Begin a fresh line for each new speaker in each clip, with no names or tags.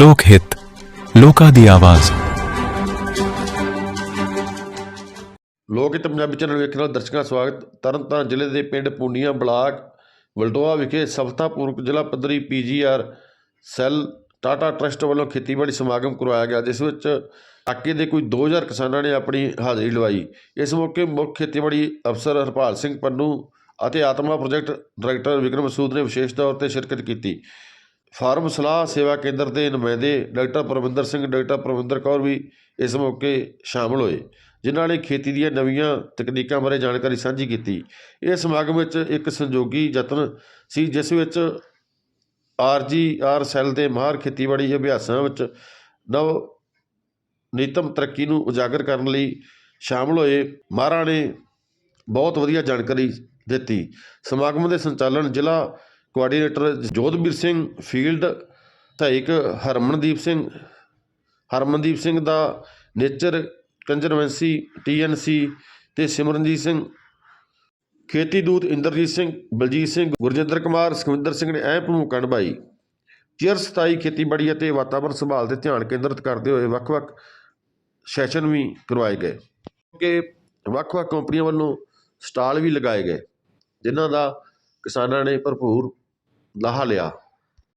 ਲੋਕ ਹਿੱਤ, ਲੋਕਾਂ ਦੀ ਆਵਾਜ਼।
ਲੋਕ ਹਿੱਤ ਪੰਜਾਬੀ ਚੈਨਲ ਵੇਖਣ ਵਾਲੇ ਦਰਸ਼ਕਾਂ ਦਾ ਸਵਾਗਤ। ਤਰਨਤਾਰਨ ਜ਼ਿਲ੍ਹੇ ਦੇ ਪਿੰਡ ਪੁੰਡੀਆਂ ਬਲਾਕ ਵਲਟੋਆ ਵਿਖੇ ਸਫਤਾਪੂਰਵਕ ਜ਼ਿਲ੍ਹਾ ਪੱਧਰੀ ਪੀਜੀਆਰ ਸੈੱਲ ਟਾਟਾ ਟਰਸਟ ਵੱਲੋਂ ਖੇਤੀਬਾੜੀ ਸਮਾਗਮ ਕਰਵਾਇਆ ਗਿਆ, ਜਿਸ ਵਿੱਚ ਇਲਾਕੇ ਦੇ ਕੋਈ 2000 ਕਿਸਾਨਾਂ ਨੇ ਆਪਣੀ ਹਾਜ਼ਰੀ ਲਵਾਈ। ਇਸ ਮੌਕੇ ਮੁੱਖ ਖੇਤੀਬਾੜੀ ਅਫਸਰ ਹਰਪਾਲ ਸਿੰਘ ਪੰਨੂ ਅਤੇ ਆਤਮਾ ਪ੍ਰੋਜੈਕਟ ਡਾਇਰੈਕਟਰ ਵਿਕਰਮ ਸੂਦ ਨੇ ਵਿਸ਼ੇਸ਼ ਤੌਰ ਤੇ ਸ਼ਿਰਕਤ ਕੀਤੀ। ਫਾਰਮ ਸਲਾਹ ਸੇਵਾ ਕੇਂਦਰ ਦੇ ਨੁਮਾਇੰਦੇ ਡਾਕਟਰ ਪ੍ਰਵਿੰਦਰ ਸਿੰਘ, ਡਾਕਟਰ ਪ੍ਰਵਿੰਦਰ ਕੌਰ ਵੀ ਇਸ ਮੌਕੇ ਸ਼ਾਮਲ ਹੋਏ, ਜਿਨ੍ਹਾਂ ਨੇ ਖੇਤੀ ਦੀਆਂ ਨਵੀਆਂ ਤਕਨੀਕਾਂ ਬਾਰੇ ਜਾਣਕਾਰੀ ਸਾਂਝੀ ਕੀਤੀ। ਇਹ ਸਮਾਗਮ ਵਿੱਚ ਇੱਕ ਸੰਯੋਗੀ ਯਤਨ ਸੀ, ਜਿਸ ਵਿੱਚ ਆਰਜੀਆਰ ਸੈੱਲ ਦੇ ਮਾਹਰ ਖੇਤੀਬਾੜੀ ਅਭਿਆਸਾਂ ਵਿੱਚ ਨਵ ਨੀਤਮ ਤਰੱਕੀ ਨੂੰ ਉਜਾਗਰ ਕਰਨ ਲਈ ਸ਼ਾਮਲ ਹੋਏ ਮਾਹਰਾਂ ਨੇ ਬਹੁਤ ਵਧੀਆ ਜਾਣਕਾਰੀ ਦਿੱਤੀ। ਸਮਾਗਮ ਦੇ ਸੰਚਾਲਨ ਜ਼ਿਲ੍ਹਾ ਕੋਆਰਡੀਨੇਟਰ ਜੋਧਬੀਰ ਸਿੰਘ ਫੀਲਡ, ਸਹਾਇਕ ਹਰਮਨਦੀਪ ਸਿੰਘ ਹਰਮਨਦੀਪ ਸਿੰਘ ਦਾ ਨੇਚਰ ਕੰਜ਼ਰਵੈਂਸੀ ਟੀਐਨਸੀ ਤੇ ਸਿਮਰਨਜੀਤ ਸਿੰਘ। ਖੇਤੀ ਦੂਤ ਇੰਦਰਜੀਤ ਸਿੰਘ, ਬਲਜੀਤ ਸਿੰਘ, ਗੁਰਜਿੰਦਰ ਕੁਮਾਰ, ਸੁਖਵਿੰਦਰ ਸਿੰਘ ਨੇ ਅਹਿਮ ਭੂਮਿਕਾ ਨਿਭਾਈ ਚਿਰ ਸਥਾਈ ਖੇਤੀਬਾੜੀ ਅਤੇ ਵਾਤਾਵਰਣ ਸੰਭਾਲ ਤੇ ਧਿਆਨ ਕੇਂਦਰਿਤ ਕਰਦੇ ਹੋਏ ਵੱਖ-ਵੱਖ ਸੈਸ਼ਨ ਵੀ ਕਰਵਾਏ ਗਏ। ਕਿ ਵੱਖ-ਵੱਖ ਕੰਪਨੀਆਂ ਵੱਲੋਂ ਸਟਾਲ ਵੀ ਲਗਾਏ ਗਏ, ਜਿਨ੍ਹਾਂ ਦਾ ਕਿਸਾਨਾਂ ਨੇ ਭਰਪੂਰ ਲਾਹਾ ਲਿਆ।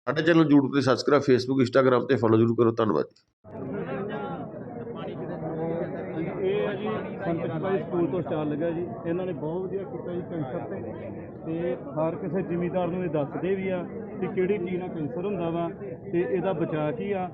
ਸਾਡੇ ਚੈਨਲ ਨੂੰ YouTube ਤੇ ਸਬਸਕ੍ਰਾਈਬ ਫੇਸਬੁੱਕ ਇੰਸਟਾਗ੍ਰam ਤੇ ਫੋਲੋ ਜ਼ਰੂਰ ਕਰੋ। ਧੰਨਵਾਦ
ਇਹ ਹੈ ਜੀ ਸੰਤ ਸਕੂਲ ਤੋਂ ਸਟਾਲ ਲੱਗਾ ਜੀ। ਇਹਨਾਂ ਨੇ ਬਹੁਤ ਵਧੀਆ ਕੀਤਾ ਜੀ ਕੈਂਸਰ ਤੇ। ਤੇ ਹਰ ਕਿਸੇ ਜ਼ਿਮੀਦਾਰ ਨੂੰ ਇਹ ਦੱਸਦੇ ਵੀ ਆ ਕਿ ਕਿਹੜੀ ਚੀਜ਼ ਨਾਲ ਕੈਂਸਰ ਹੁੰਦਾ ਵਾ ਤੇ ਇਹਦਾ ਬਚਾਅ ਕੀ ਆ।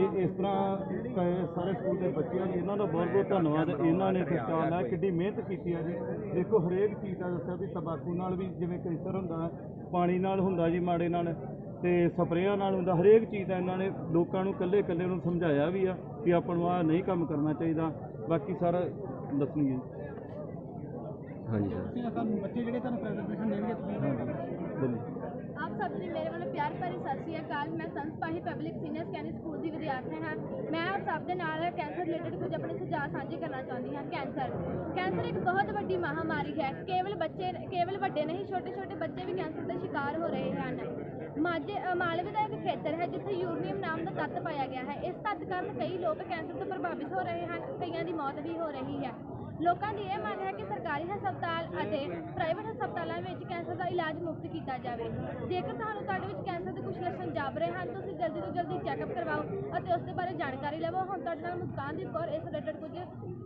ਤੇ ਇਸ ਤਰ੍ਹਾਂ ਕ- ਸਾਰੇ ਸਕੂਲ ਦੇ ਬੱਚਿਆਂ ਜੀ ਇਹਨਾਂ ਦਾ ਬਹੁਤ ਬਹੁਤ ਧੰਨਵਾਦ। ਇਹਨਾਂ ਨੇ ਇੱਥੇ ਸਟਾਲ ਲਾਇਆ ਕਿੱਡੀ ਮਿਹਨਤ ਕੀਤੀ ਆ ਜੀ। ਦੇਖੋ ਹਰੇਕ ਚੀਜ਼ ਦਾ ਦੱਸਿਆ ਵੀ ਤੰਬਾਕੂ ਨਾਲ ਵੀ ਜਿਵੇਂ ਕੈਂਸਰ ਹੁੰਦਾ ਪਾਣੀ ਨਾਲ ਹੁੰਦਾ ਜੀ ਮਾੜੇ ਨਾਲ ਤੇ ਸਪਰੇਆਂ ਨਾਲ ਹੁੰਦਾ ਹਰੇਕ ਚੀਜ਼ ਦਾ ਇਹਨਾਂ ਨੇ ਲੋਕਾਂ ਨੂੰ ਇਕੱਲੇ ਇਕੱਲੇ ਨੂੰ ਸਮਝਾਇਆ ਵੀ ਆ ਕਿ ਆਪਾਂ ਨੂੰ ਆਹ ਨਹੀਂ ਕੰਮ ਕਰਨਾ ਚਾਹੀਦਾ। ਬਾਕੀ ਸਾਰਾ ਦੱਸਣਗੇ
ਤੁਹਾਨੂੰ ਬੱਚੇ ਜਿਹੜੇ ਤੁਹਾਨੂੰ ਪ੍ਰੈਜੈਂਟੇਸ਼ਨ ਦੇਣਗੇ ਤੁਸੀਂ
ਬੋਲੀ
ਸਭ ਨੂੰ ਮੇਰੇ ਵੱਲੋਂ ਪਿਆਰ ਭਰੀ ਸਤਿ ਸ਼੍ਰੀ ਅਕਾਲ। ਮੈਂ Santpahi public senior secondary school ਦੀ ਵਿਦਿਆਰਥਣ ਹਾਂ। ਮੈਂ ਆਪ ਸਭ ਦੇ ਨਾਲ ਕੈਂਸਰ ਰਿਲੇਟਡ ਕੁਝ ਆਪਣੇ ਸੁਝਾਅ ਸਾਂਝੇ ਕਰਨਾ ਚਾਹੁੰਦੀ ਹਾਂ। ਕੈਂਸਰ। ਕੈਂਸਰ ਇੱਕ ਬਹੁਤ ਵੱਡੀ ਮਹਾਮਾਰੀ ਹੈ। ਕੇਵਲ ਬੱਚੇ ਕੇਵਲ ਵੱਡੇ ਨਹੀਂ ਛੋਟੇ ਛੋਟੇ ਬੱਚੇ ਵੀ ਕੈਂਸਰ ਦੇ ਸ਼ਿਕਾਰ ਹੋ ਰਹੇ ਹਨ। ਮਾਝੇ ਅ, ਮਾਲਵੇ ਦਾ ਇੱਕ ਖੇਤਰ ਹੈ ਜਿੱਥੇ ਯੂਰਨੀਅਮ ਨਾਮ ਦਾ ਤੱਤ ਪਾਇਆ ਗਿਆ ਹੈ। ਇਸ ਤੱਤ ਕਾਰਨ ਕਈ ਲੋਕ ਕੈਂਸਰ ਤੋਂ ਪ੍ਰਭਾਵਿਤ ਹੋ ਰਹੇ ਹਨ ਕਈਆਂ ਦੀ ਮੌਤ ਵੀ ਹੋ ਰਹੀ ਹੈ। ਲੋਕਾਂ ਦੀ ਇਹ ਮੰਗ ਹੈ ਕਿ ਸਰਕਾਰੀ ਹਸਪਤਾਲ ਅਤੇ ਪ੍ਰਾਈਵੇਟ ਹਸਪਤਾਲਾਂ ਵਿੱਚ ਕੈਂਸਰ ਦਾ ਇਲਾਜ ਮੁਫਤ ਕੀਤਾ ਜਾਵੇ। ਜੇਕਰ ਤੁਹਾਨੂੰ ਤੁਹਾਡੇ ਵਿੱਚ ਕੈਂਸਰ ਦੇ ਲੱਛਣ ਜਾਪ ਰਹੇ ਹਨ, ਤੁਸੀਂ ਜਲਦੀ ਤੋਂ ਜਲਦੀ ਚੈੱਕਅਪ ਕਰਵਾਓ ਅਤੇ ਉਸ ਦੇ ਬਾਰੇ ਜਾਣਕਾਰੀ ਲਵੋ। ਹੁਣ ਤੁਹਾਡੇ ਨਾਲ ਮੁਸਕਾਨ ਦੀ ਕੌਰ ਇਸ ਰਿਲੇਟਡ ਕੁਝ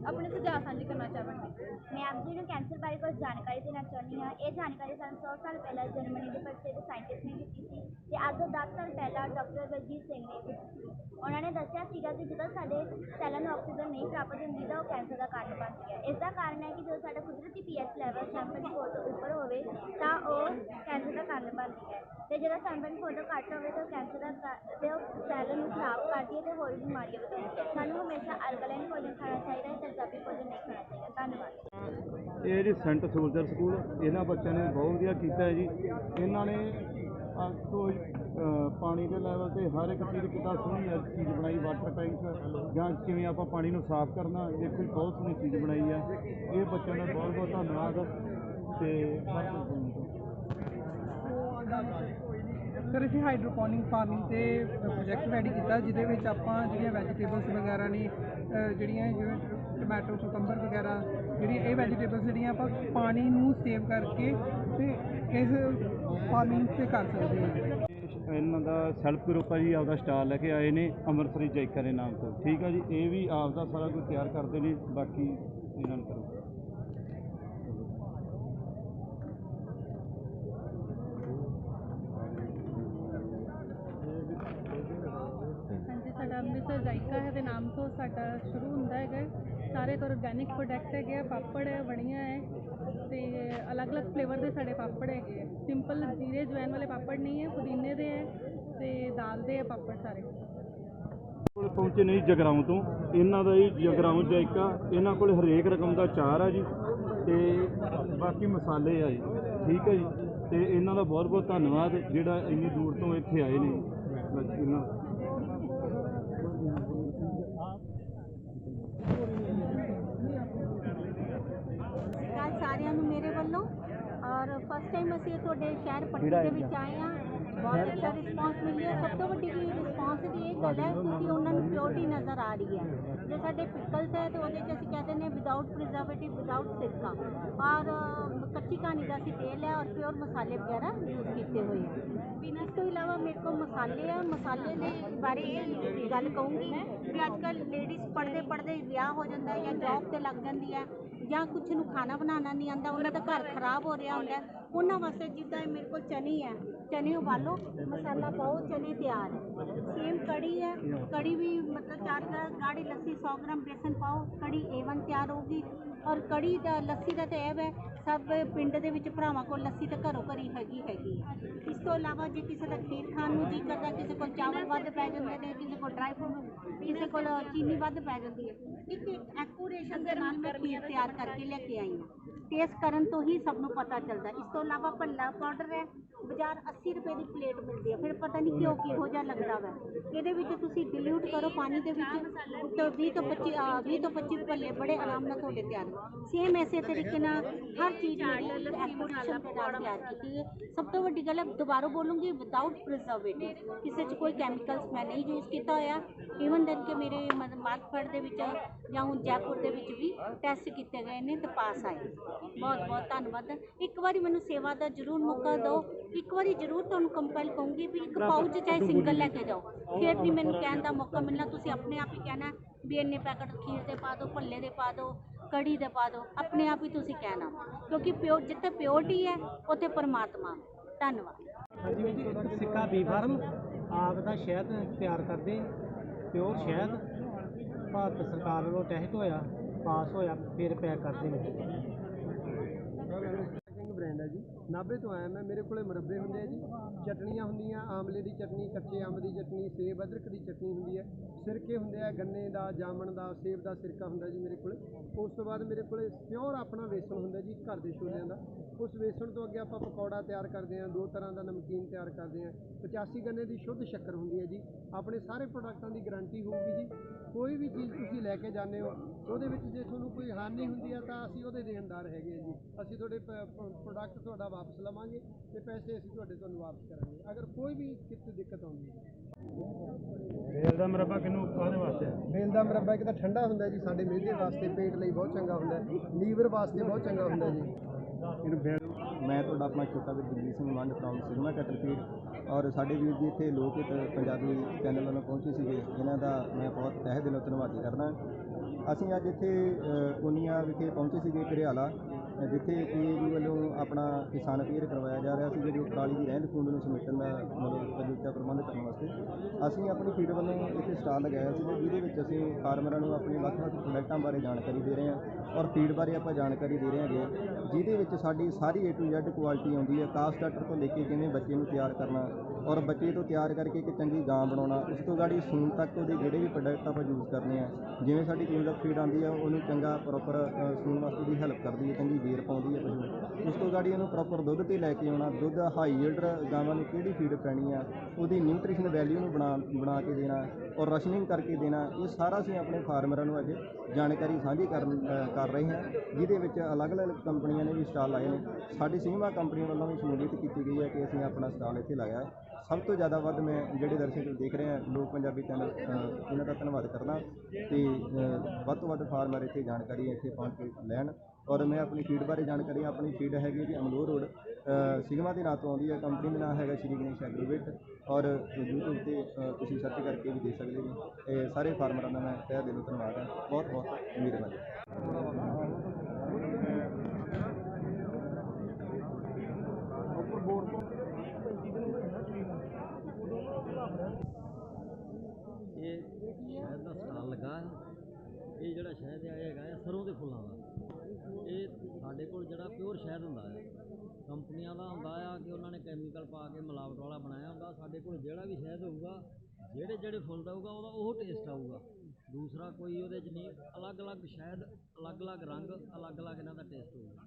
ਆਪਣੇ ਸੁਝਾਅ ਸਾਂਝੇ ਕਰਨਾ ਚਾਹਾਂਗੀ।
ਮੈਂ ਆਪ ਜੀ ਨੂੰ ਕੈਂਸਰ ਬਾਰੇ ਕੁਝ ਜਾਣਕਾਰੀ ਦੇਣਾ ਚਾਹੁੰਦੀ ਹਾਂ। ਇਹ ਜਾਣਕਾਰੀ ਸਾਨੂੰ 100 ਸਾਲ ਪਹਿਲਾਂ ਜਰਮਨੀ ਦੇ ਪ੍ਰਸਿੱਧ ਸਾਇੰਟਿਸਟ ਨੇ ਦਿੱਤੀ ਸੀ ਤੇ ਅੱਜ ਤੋਂ 10 ਸਾਲ ਪਹਿਲਾਂ ਡਾਕਟਰ ਬਲਜੀਤ ਸਿੰਘ ਨੇ ਦਿੱਤੀ ਸੀ। ਉਹਨਾਂ ਨੇ ਦੱਸਿਆ ਸੀਗਾ ਕਿ ਜਦੋਂ ਸਾਡੇ ਸੈੱਲਾਂ ਨੂੰ ਆਕਸੀਜਨ ਨਹੀਂ ਪ੍ਰਾਪਤ ਹੁੰਦੀ ਤਾਂ ਉਹ ਕੈਂਸਰ ਦਾ ਕਾਰਨ ਬਣਦੀ ਹੈ ਇਸ ਦਾ ਕਾਰਨ ਹੈ ਕਿ ਜਦੋਂ ਸਾਡਾ ਕੁਦਰਤੀ ਪੀਐਚ ਲੈਵਲ 7.4 ਤੋਂ ਉੱਪਰ ਹੋਵੇ ਤਾਂ ਉਹ ਕੈਂਸਰ ਦਾ ਕਾਰਨ ਬਣਦੀ ਹੈ ਤੇ ਜਦੋਂ 7.4 ਤੋਂ ਘੱਟ ਹੋਵੇ ਤਾਂ ਕੈਂਸਰ ਦਾ ਕਾ- ਤੇ ਉਹ ਸੈੱਲ ਨੂੰ ਖਰਾਬ ਕਰਦੀ ਹੈ ਤੇ ਹੋਰ ਵੀ ਬਿਮਾਰੀਆਂ ਵਧਾਉਂਦੀ ਹੈ ਸਾਨੂੰ ਹਮੇਸ਼ਾ ਅਲਕਲਾਈਨ ਭੋਜਨ ਖਾਣਾ ਚਾਹੀਦਾ ਹੈ ਤੇਜ਼ਾਬੀ ਭੋਜਨ ਨਹੀਂ ਖਾਣਾ ਚਾਹੀਦਾ। ਧੰਨਵਾਦ।
ਇਹ ਜੀ ਸੈਂਟ ਸੋਲਜਰ ਸਕੂਲ ਇਹਨਾਂ ਬੱਚਿਆਂ ਨੇ ਬਹੁਤ ਵਧੀਆ ਕੀਤਾ ਹੈ ਜੀ। ਇਹਨਾਂ ਨੇ ਅੱਜ ਤੋਂ ਅ, ਪਾਣੀ ਦੇ ਲੈਵਲ ਤੇ ਹਰ ਇੱਕ ਚੀਜ਼ ਕਿੱਦਾਂ ਸੋਹਣੀ ਹੈ ਚੀਜ਼ ਬਣਾਈ ਵਾਟਰ ਟੈਂਕ ਜਾਂ ਕਿਵੇਂ ਆਪਾਂ ਪਾਣੀ ਨੂੰ ਸਾਫ਼ ਕਰਨਾ ਦੇਖੋ ਜੀ ਬਹੁਤ ਸੋਹਣੀ ਚੀਜ਼ ਬਣਾਈ ਹੈ। ਇਹ ਬੱਚਿਆਂ ਦਾ ਬਹੁਤ ਬਹੁਤ ਧੰਨਵਾਦ ਤੇ
ਸਰ ਅਸੀਂ ਹਾਈਡਰੋਪੋਨਿਕ ਫਾਰਮਿੰਗ ਤੇ ਪ੍ਰੋਜੈਕਟ ਰੈਡੀ ਕੀਤਾ, ਜਿਹਦੇ ਵਿੱਚ ਆਪਾਂ ਜਿਹੜੀਆਂ ਵੈਜੀਟੇਬਲਸ ਵਗੈਰਾ ਨੇ ਜਿਹੜੀਆਂ ਜਿਵੇਂ ਟੋਮੈਟੋ ਕੁਕੰਬਰ ਵਗੈਰਾ, ਜਿਹੜੀਆਂ ਇਹ ਵੈਜੀਟੇਬਲਸ ਜਿਹੜੀਆਂ ਆਪਾਂ ਪਾਣੀ ਨੂੰ ਸੇਵ ਕਰਕੇ ਤੇ ਇਸ ਫਾਰਮਿੰਗ ਤੇ ਕਰ ਸਕਦੇ ਹਾਂ।
ਇਹਨਾਂ ਦਾ ਸੈਲਫ ਗਰੁੱਪ ਆ ਜੀ, ਆਪਦਾ ਸਟਾਲ ਲੈ ਕੇ ਆਏ ਨੇ, ਅੰਮ੍ਰਿਤਸਰੀ ਜੈਕਰ ਦੇ ਨਾਮ ਤੋਂ। ਠੀਕ ਆ ਜੀ, ਇਹ ਵੀ ਆਪਦਾ ਸਾਰਾ ਕੁਝ ਤਿਆਰ ਕਰਦੇ ਨੇ, ਬਾਕੀ ਇਹਨਾਂ ਨੂੰ ਕਰੋ
ਹਾਂਜੀ ਸਾਡਾ ਅੰਮ੍ਰਿਤਸਰ ਜਾਇਕਾ ਹੈ ਦੇ ਨਾਮ ਤੋਂ ਸਾਡਾ ਸ਼ੁਰੂ ਹੁੰਦਾ ਹੈਗਾ ਸਾਰੇ ਤੋਂ ਪ੍ਰੋਡਕਟ ਹੈਗੇ ਆ, ਪਾਪੜ ਹੈ ਵੜੀਆਂ ਹੈ ਤੇ ਅਲੱਗ-ਅਲੱਗ ਫਲੇਵਰ ਦੇ ਸਾਡੇ ਪਾਪੜ ਹੈਗੇ ਆ। ਸਿੰਪਲ ਜੀਰੇ ਜਵੈਨ ਵਾਲੇ ਪਾਪੜ ਨਹੀਂ ਹੈ, ਪੁਦੀਨੇ ਦੇ ਹੈ ਤੇ ਦਾਲ ਦੇ ਹੈ ਪਾਪੜ ਸਾਰੇ।
ਕੋਲ ਪਹੁੰਚੇ ਨੇ ਜੀ ਜਗਰਾਉਂ ਤੋਂ। ਇਹਨਾਂ ਦਾ ਜੀ ਜਗਰਾਉਂ ਜਾਇਕਾ ਇਹਨਾਂ ਕੋਲ ਹਰੇਕ ਰਕਮ ਦਾ ਚਾਰ ਆ ਜੀ ਤੇ ਬਾਕੀ ਮਸਾਲੇ ਆ ਜੀ। ਠੀਕ ਹੈ ਜੀ। ਤੇ ਇਹਨਾਂ ਦਾ ਬਹੁਤ ਬਹੁਤ ਧੰਨਵਾਦ ਜਿਹੜਾ ਇੰਨੀ ਦੂਰ ਤੋਂ ਇੱਥੇ ਆਏ ਨੇ। ਇਹਨਾਂ
ਸਤਿ ਸਾਰਿਆਂ ਨੂੰ ਮੇਰੇ ਵੱਲੋਂ ਔਰ ਫਸਟ ਟਾਈਮ ਅਸੀਂ ਤੁਹਾਡੇ ਸ਼ਹਿਰ ਪੱਟੀ ਦੇ ਵਿੱਚ ਆਏ ਹਾਂ।
ਬਹੁਤ ਅੱਛਾ ਰਿਸਪਾਂਸ ਮਿਲ ਰਿਹਾ ਸਭ ਤੋਂ ਵੱਡੀ ਰਿਸਪਾਂਸ ਦੀ ਇਹ ਗੱਲ ਹੈ ਕਿ ਉਹਨਾਂ ਨੂੰ ਪਿਓਰਟੀ ਨਜ਼ਰ ਆ ਰਹੀ ਹੈ। ਜੇ ਸਾਡੇ ਪਿਕਲਸ ਹੈ ਤੇ ਉਹਦੇ 'ਚ ਅਸੀਂ ਕਹਿੰਦੇ ਨੇ ਵਿਦਆਊਟ ਪ੍ਰੀਜ਼ਰਵੇਟਿਵ ਵਿਦਆਊਟ ਸਿਰਕਾ ਔਰ ਕੱਚੀ ਕਹਾਣੀ ਦਾ ਅਸੀਂ ਤੇਲ ਹੈ ਔਰ ਪਿਓਰ ਮਸਾਲੇ ਵਗੈਰਾ ਯੂਜ਼ ਕੀਤੇ ਹੋਏ ਆ। ਇਸ ਤੋਂ ਇਲਾਵਾ ਮੇਰੇ ਕੋਲ ਮਸਾਲੇ ਆ। ਮਸਾਲੇ ਦੇ ਬਾਰੇ ਇਹ ਗੱਲ ਕਹੂੰਗੀ ਕਿ ਅੱਜ ਕੱਲ੍ਹ ਲੇਡੀਜ਼ ਪੜਦੇ ਪੜਦੇ ਵਿਆਹ ਹੋ ਜਾਂਦਾ ਹੈ ਜਾਂ ਜੌਬ ਤੇ ਲੱਗ ਜਾਂਦੀ ਹੈ ਜਾਂ ਕੁਝ ਨੂੰ ਖਾਣਾ ਬਣਾਉਣਾ ਨਹੀਂ ਆਉਂਦਾ, ਉਹਨਾਂ ਦਾ ਘਰ ਖਰਾਬ ਹੋ ਰਿਹਾ ਹੁੰਦਾ ਉਹਨਾਂ ਵਾਸਤੇ ਜਿੱਦਾਂ ਇਹ ਮੇਰੇ ਕੋਲ ਚਨੀ ਹੈ ਚਨੇ ਉਬਾਲੋ, ਮਸਾਲਾ ਪਾਓ, ਚਨੇ ਤਿਆਰ। ਹੈ ਸੇਮ ਕੜੀ ਹੈ, ਕੜੀ ਵੀ ਮਤਲਬ ਚਾਰ ਗਾੜੀ ਲੱਸੀ 100 ਗ੍ਰਾਮ ਬੇਸਨ ਪਾਓ, ਕੜੀ A1 ਤਿਆਰ ਹੋਊਗੀ। ਔਰ ਕੜੀ ਦਾ, ਲੱਸੀ ਦਾ ਤਾਂ ਇਹ ਹੈ ਸਭ ਪਿੰਡ ਦੇ ਵਿੱਚ ਭਰਾਵਾਂ ਕੋਲ ਲੱਸੀ ਤਾਂ ਘਰੋਂ ਘਰੀ ਹੈਗੀ ਹੈਗੀ ਹੈ। ਇਸ ਤੋਂ ਇਲਾਵਾ ਜੇ ਕਿਸੇ ਦਾ ਖੀਰ ਖਾਣ ਨੂੰ ਜੀ ਕਰਦਾ, ਕਿਸੇ ਕੋਲ ਚਾਵਲ ਵੱਧ ਪੈ ਜਾਂਦੇ ਨੇ, ਕਿਸੇ ਕੋਲ ਡਰਾਈ ਫਰੂਟ ਕਿਸੇ ਕੋਲ ਚੀਨੀ ਵੱਧ ਪੈ ਜਾਂਦੀ ਹੈ। ਇੱਕ ਐਕੂਰੇਸ਼ਨ ਦੇ ਨਾਲ ਮੈਂ ਖੀਰ ਤਿਆਰ ਕਰਕੇ ਲੈ ਕੇ ਆਈ ਹਾਂ। ਟੇਸਟ ਕਰਨ ਤੋਂ ਹੀ ਸਭ ਨੂੰ ਪਤਾ ਚੱਲਦਾ। ਇਸ ਤੋਂ ਇਲਾਵਾ ਭੱਲਾ ਪਾਊਡਰ ਹੈ ਬਾਜ਼ਾਰ 80 ਰੁਪਏ ਦੀ ਪਲੇਟ ਮਿਲਦੀ ਹੈ। ਫਿਰ ਪਤਾ ਨਹੀਂ ਕਿਉਂ ਕਿਹੋ ਜਿਹਾ ਲੱਗਦਾ ਵਾ। ਇਹਦੇ ਵਿੱਚ ਤੁਸੀਂ ਡਿਲੂਟ ਕਰੋ ਪਾਣੀ ਦੇ ਵਿੱਚ। ਤਾਂ 20 ਤੋਂ 25 ਅ, 20 ਤੋਂ 25 ਭੱਲੇ ਬੜੇ ਆਰਾਮ ਨਾਲ ਤੁਹਾਡੇ ਤਿਆਰ ਸੇਮ ਐਸੇ ਤਰੀਕੇ ਨਾਲ ਹਰ ਚੀਜ਼ ਮੇਰੀ ਐਕੂਰੇਸ਼ਨ ਦੇ ਨਾਲ ਤਿਆਰ ਕੀਤੀ ਹੈ। ਸਭ ਤੋਂ ਵੱਡੀ ਗੱਲ ਹੈ ਦੁਬਾਰਾ ਬੋਲੂੰਗੀ ਵਿਦਆਊਟ ਪ੍ਰੀਜ਼ਰਵੇਟਿਵ ਕਿਸੇ 'ਚ ਕੋਈ ਕੈਮੀਕਲਸ ਮੈਂ ਨਹੀਂ ਯੂਜ਼ ਕੀਤਾ ਹੋਇਆ। ਈਵਨ ਦੈਨ ਕਿ ਮੇਰੇ ਮਾਰਕਫੜ ਦੇ ਵਿੱਚ ਜਾਂ ਹੁਣ ਜੈਪੁਰ ਦੇ ਵਿੱਚ ਵੀ ਟੈਸਟ ਕੀਤੇ ਗਏ ਨੇ ਤੇ ਪਾਸ ਆਏ। ਬਹੁਤ ਬਹੁਤ ਧੰਨਵਾਦ। ਇੱਕ ਵਾਰੀ ਮੈਨੂੰ ਸੇਵਾ ਦਾ ਜ਼ਰੂਰ ਮੌਕਾ ਦਿਓ। ਇੱਕ ਵਾਰੀ ਜ਼ਰੂਰ ਤੁਹਾਨੂੰ ਕੰਪੈਲ ਕਹੂੰਗੀ ਵੀ ਇੱਕ ਪਾਊਚ ਚਾਹੇ ਸਿੰਗਲ ਲੈ ਕੇ ਜਾਓ। ਫਿਰ ਵੀ ਮੈਨੂੰ ਕਹਿਣ ਦਾ ਮੌਕਾ ਮਿਲਣਾ। ਤੁਸੀਂ ਆਪਣੇ ਆਪ ਹੀ ਕਹਿਣਾ ਵੀ ਇੰਨੇ ਪੈਕਟ ਖੀਰ ਦੇ ਪਾ ਦਿਓ ਭੱਲੇ ਦੇ ਪਾ ਦਿਓ ਕੜੀ ਦੇ ਪਾ ਦਿਓ। ਆਪਣੇ ਆਪ ਹੀ ਤੁਸੀਂ ਕਹਿਣਾ। ਕਿਉਂਕਿ ਪਿਓ ਜਿੱਥੇ ਪਿਓਰਟੀ ਹੈ ਉੱਥੇ ਪਰਮਾਤਮਾ। ਧੰਨਵਾਦ।
ਹਾਂਜੀ ਵੀਰ ਜੀ ਸਿੱਕਾ ਬੀ ਫਾਰਮ ਆਪ ਦਾ ਸ਼ਹਿਦ ਤਿਆਰ ਕਰਦੇ। ਪਿਓਰ ਸ਼ਹਿਦ। ਭਾਰਤ ਸਰਕਾਰ ਵੱਲੋਂ ਟੈਸਟ ਹੋਇਆ ਪਾਸ ਹੋਇਆ ਫਿਰ ਪੈਕ ਕਰਦੇ ਨੇ। ਸਿੰਘ ਬ੍ਰਾਂਡ ਹੈ ਜੀ ਨਾਭੇ ਤੋਂ ਆਇਆ ਮੈਂ, ਮੇਰੇ ਕੋਲੇ ਮੁਰੱਬੇ ਹੁੰਦੇ ਆ ਜੀ। ਚਟਣੀਆਂ ਹੁੰਦੀਆਂ, ਆਮਲੇ ਦੀ ਚਟਨੀ ਕੱਚੇ ਅੰਬ ਦੀ ਚਟਨੀ ਸੇਬ, ਅਦਰਕ ਦੀ ਚਟਨੀ ਹੁੰਦੀ ਹੈ। ਸਿਰਕੇ ਹੁੰਦੇ ਆ, ਗੰਨੇ ਦਾ, ਜਾਮਣ ਦਾ, ਸੇਬ ਦਾ ਸਿਰਕਾ ਹੁੰਦਾ ਜੀ ਮੇਰੇ ਕੋਲੇ। ਉਸ ਤੋਂ ਬਾਅਦ ਮੇਰੇ ਕੋਲੇ ਪਿਓਰ ਆਪਣਾ ਵੇਸਣ ਹੁੰਦਾ ਜੀ, ਘਰ ਦੇ ਛੋਲਿਆਂ ਦਾ। ਉਸ ਵੇਸਣ ਤੋਂ ਅੱਗੇ ਆਪਾਂ ਪਕੌੜਾ ਤਿਆਰ ਕਰਦੇ ਹਾਂ, ਦੋ ਤਰ੍ਹਾਂ ਦਾ ਨਮਕੀਨ ਤਿਆਰ ਕਰਦੇ ਹਾਂ। 85 ਗੰਨੇ ਦੀ ਸ਼ੁੱਧ ਸ਼ੱਕਰ ਹੁੰਦੀ ਹੈ ਜੀ। ਆਪਣੇ ਸਾਰੇ ਪ੍ਰੋਡਕਟਾਂ ਦੀ ਗਾਰੰਟੀ ਹੋਊਗੀ ਜੀ। ਕੋਈ ਵੀ ਚੀਜ਼ ਤੁਸੀਂ ਲੈ ਕੇ ਜਾਂਦੇ ਹੋ, ਉਹਦੇ ਵਿੱਚ ਜੇ ਤੁਹਾਨੂੰ ਕੋਈ ਹਾਨੀ ਹੁੰਦੀ ਹੈ ਤਾਂ ਅਸੀਂ ਉਹਦੇ ਦੇਣਦਾਰ ਹੈਗੇ ਹਾਂ ਜੀ। ਅਸੀਂ ਤੁਹਾਡੇ ਪ੍ਰੋਡਕਟ ਤੁਹਾਡਾ ਵਾਪਸ ਲਵਾਂਗੇ ਤੇ ਪੈਸੇ ਅਸੀਂ ਤੁਹਾਡੇ ਤੁਹਾਨੂੰ ਵਾਪਸ ਕਰਾਂਗੇ। ਅਗਰ ਕੋਈ ਵੀ ਕਿਤੇ ਦਿੱਕਤ ਆਉਂਦੀ ਹੈ।
ਰੇਲ ਦਾ ਮੁਰੱਬਾ ਕਿਨੂੰ ਕਾਹਦੇ ਵਾਸਤੇ? ਹੈ
ਬੇਲ ਦਾ ਮੁਰੱਬਾ ਇੱਕ ਤਾਂ ਠੰਡਾ ਹੁੰਦਾ ਜੀ ਸਾਡੇ ਮਿਹਦੇ ਵਾਸਤੇ ਪੇਟ ਲਈ ਬਹੁਤ ਚੰਗਾ ਹੁੰਦਾ ਹੈ ਲੀਵਰ ਵਾਸਤੇ ਬਹੁਤ ਚੰਗਾ ਹੁੰਦਾ ਜੀ।
ਮੈਂ ਤੁਹਾਡਾ ਆਪਣਾ ਛੋਟਾ ਵੀਰ Jagjit Singh Mand from Sigma Cattlefield ਔਰ ਸਾਡੇ ਵੀਰ ਜੀ ਇੱਥੇ ਲੋਕ ਹਿੱਤ ਪੰਜਾਬੀ ਚੈਨਲ ਵੱਲੋਂ ਪਹੁੰਚੇ ਸੀਗੇ। ਇਹਨਾਂ ਦਾ ਮੈਂ ਬਹੁਤ ਤਹਿ ਦਿਲੋਂ ਧੰਨਵਾਦੀ ਕਰਦਾ। ਅਸੀਂ ਅੱਜ ਇੱਥੇ ਅ, ਵਿਖੇ ਪਹੁੰਚੇ ਸੀਗੇ ਘਰਿਆਲਾ ਅ, ਜਿੱਥੇ ਪੀਏਬੀ ਵੱਲੋਂ ਆਪਣਾ ਕਿਸਾਨ ਫੇਅਰ ਕਰਵਾਇਆ ਜਾ ਰਿਹਾ ਸੀ ਜਿਹੜੀ ਪਰਾਲੀ ਦੀ ਰਹਿੰਦ ਖੂੰਹਦ ਨੂੰ ਸਮੇਟਣ ਦਾ ਮਤਲਬ ਤਜਰਬਾ ਪ੍ਰਬੰਧ ਕਰਨ ਵਾਸਤੇ। ਅਸੀਂ ਆਪਣੀ ਫੀਡ ਵੱਲੋਂ ਇੱਥੇ ਸਟਾਲ ਲਗਾਇਆ ਸੀ ਜਿਹਦੇ ਵਿੱਚ ਅਸੀਂ ਫਾਰਮਰਾਂ ਨੂੰ ਆਪਣੇ ਵੱਖ-ਵੱਖ ਪ੍ਰੋਡਕਟਾਂ ਬਾਰੇ ਜਾਣਕਾਰੀ ਦੇ ਰਹੇ ਹਾਂ ਔਰ ਫੀਡ ਬਾਰੇ ਆਪਾਂ ਜਾਣਕਾਰੀ ਦੇ ਰਹੇ ਹਾਂਗੇ ਜਿਹਦੇ ਵਿੱਚ ਸਾਡੀ ਸਾਰੀ A to Z ਕੁਆਲਿਟੀ ਆਉਂਦੀ ਹੈ। ਕਾਸਟ ਸਟਾਰਟਰ ਤੋਂ ਲੈ ਕੇ ਕਿਵੇਂ ਬੱਚੇ ਨੂੰ ਤਿਆਰ ਕਰਨਾ ਔਰ ਬੱਚੇ ਤੋਂ ਤਿਆਰ ਕਰਕੇ ਇੱਕ ਚੰਗੀ ਗਾਂ ਬਣਾਉਣਾ ਉਸ ਤੋਂ ਗਾੜੀ ਸੂਨ ਤੱਕ ਉਹਦੇ ਜਿਹੜੇ ਵੀ ਪ੍ਰੋਡਕਟ ਆਪਾਂ ਯੂਜ਼ ਕਰਨੇ ਆ ਜਿਵੇਂ ਸਾਡੀ ਕਲੂਜ਼ਅਪ ਫੀਡ ਆਉਂਦੀ ਹੈ ਉਹਨੂੰ ਚੰਗਾ ਪ੍ਰੋਪਰ ਸੂਣ ਵਾਸਤੇ ਦੀ ਹੈਲਪ ਕਰਦੀ ਹੈ ਚੰਗੀ ਗੇਰ ਪਾਉਂਦੀ ਹੈ ਪਸ਼ੂ ਉਸ ਤੋਂ ਗਾੜੀ ਉਹਨੂੰ ਪ੍ਰੋਪਰ ਦੁੱਧ ਤੇ ਲੈ ਕੇ ਆਉਣਾ, ਦੁੱਧ ਹਾਈ ਯੀਲਡ ਗਾਵਾਂ ਨੂੰ ਕਿਹੜੀ ਫੀਡ ਪੈਣੀ ਆ, ਉਹਦੀ ਨਿਊਟ੍ਰੀਸ਼ਨ ਵੈਲਿਊ ਨੂੰ ਬਣਾ ਬਣਾ ਕੇ ਦੇਣਾ ਔਰ ਰਸ਼ਨਿੰਗ ਕਰਕੇ ਦੇਣਾ, ਇਹ ਸਾਰਾ ਅਸੀਂ ਆਪਣੇ ਫਾਰਮਰਾਂ ਨੂੰ ਅੱਜ ਜਾਣਕਾਰੀ ਸਾਂਝੀ ਕਰਨ ਕਰ ਰਹੇ ਹਾਂ, ਜਿਹਦੇ ਵਿੱਚ ਅਲੱਗ-ਅਲੱਗ ਕੰਪਨੀਆਂ ਨੇ ਵੀ ਸਟਾਲ ਲਾਏ ਨੇ। ਸਾਡੀ ਸਿਗਮਾ ਕੰਪਨੀ ਵੱਲੋਂ ਵੀ ਸ਼ਮੂਲੀਅਤ ਕੀਤੀ ਗਈ ਹੈ ਕਿ ਅਸੀਂ ਆਪਣਾ ਸਟਾਲ ਇੱਥੇ ਲਾਇਆ ਸਭ ਤੋਂ ਜ਼ਿਆਦਾ ਵੱਧ ਮੈਂ ਜਿਹੜੇ ਦਰਸ਼ਕ ਦੇਖ ਰਹੇ ਆ ਲੋਕ ਪੰਜਾਬੀ ਚੈਨਲ ਅ, ਇਹਨਾਂ ਦਾ ਧੰਨਵਾਦ ਕਰਦਾ ਤੇ ਵੱਧ ਤੋਂ ਵੱਧ ਫਾਰਮਰ ਇੱਥੇ ਜਾਣਕਾਰੀ ਇੱਥੇ ਪਹੁੰਚ ਕੇ ਲੈਣ। ਔਰ ਮੈਂ ਆਪਣੀ ਫੀਡ ਬਾਰੇ ਜਾਣਕਾਰੀ ਆਪਣੀ ਫੀਡ ਹੈਗੀ ਜੀ ਅਮਲੋਹ ਰੋਡ ਅ, ਸਿਗਮਾ ਦੇ ਨਾਂ ਤੋਂ ਆਉਂਦੀ ਹੈ ਕੰਪਨੀ ਦਾ ਨਾਮ ਹੈਗਾ ਸ਼੍ਰੀ ਗਣੇਸ਼ ਐਗਰੀਵੇਟ ਔਰ YouTube ਤੇ ਤੁਸੀਂ ਸਰਚ ਕਰਕੇ ਵੀ ਦੇਖ ਸਕਦੇ ਜੀ ਇਹ ਸਾਰੇ ਫਾਰਮਰਾਂ ਦਾ ਮੈਂ ਤਹਿ ਦਿਲੋਂ ਧੰਨਵਾਦ ਹੈ। ਬਹੁਤ ਬਹੁਤ ਮਿਹਰਬਾਨੀ
ਇਹ ਸ਼ਹਿਦ ਦਾ ਸਟਾਲ ਲੱਗਾ ਹੈ ਇਹ ਜਿਹੜਾ ਸ਼ਹਿਦ ਹੈ ਇਹ ਹੈਗਾ ਹੈ ਸਰੋਂ ਦੇ ਫੁੱਲਾਂ ਦਾ। ਇਹ ਸਾਡੇ ਕੋਲ ਜਿਹੜਾ ਪਿਓਰ ਸ਼ਹਿਦ ਹੁੰਦਾ ਹੈ, ਕੰਪਨੀਆਂ ਦਾ ਹੁੰਦਾ ਆ ਕਿ ਉਹਨਾਂ ਨੇ ਕੈਮੀਕਲ ਪਾ ਕੇ ਮਿਲਾਵਟ ਵਾਲਾ ਬਣਾਇਆ ਹੁੰਦਾ, ਸਾਡੇ ਕੋਲ ਜਿਹੜਾ ਵੀ ਸ਼ਹਿਦ ਹੋਊਗਾ, ਜਿਹੜੇ ਜਿਹੜੇ ਫੁੱਲ ਦਾ ਹੋਊਗਾ, ਉਹਦਾ ਉਹ ਟੇਸਟ ਆਊਗਾ। ਦੂਸਰਾ ਕੋਈ ਉਹਦੇ 'ਚ ਨਹੀਂ, ਅਲੱਗ-ਅਲੱਗ ਸ਼ਹਿਦ, ਅਲੱਗ-ਅਲੱਗ ਰੰਗ, ਅਲੱਗ-ਅਲੱਗ ਇਹਨਾਂ ਦਾ ਟੇਸਟ ਹੋਊਗਾ।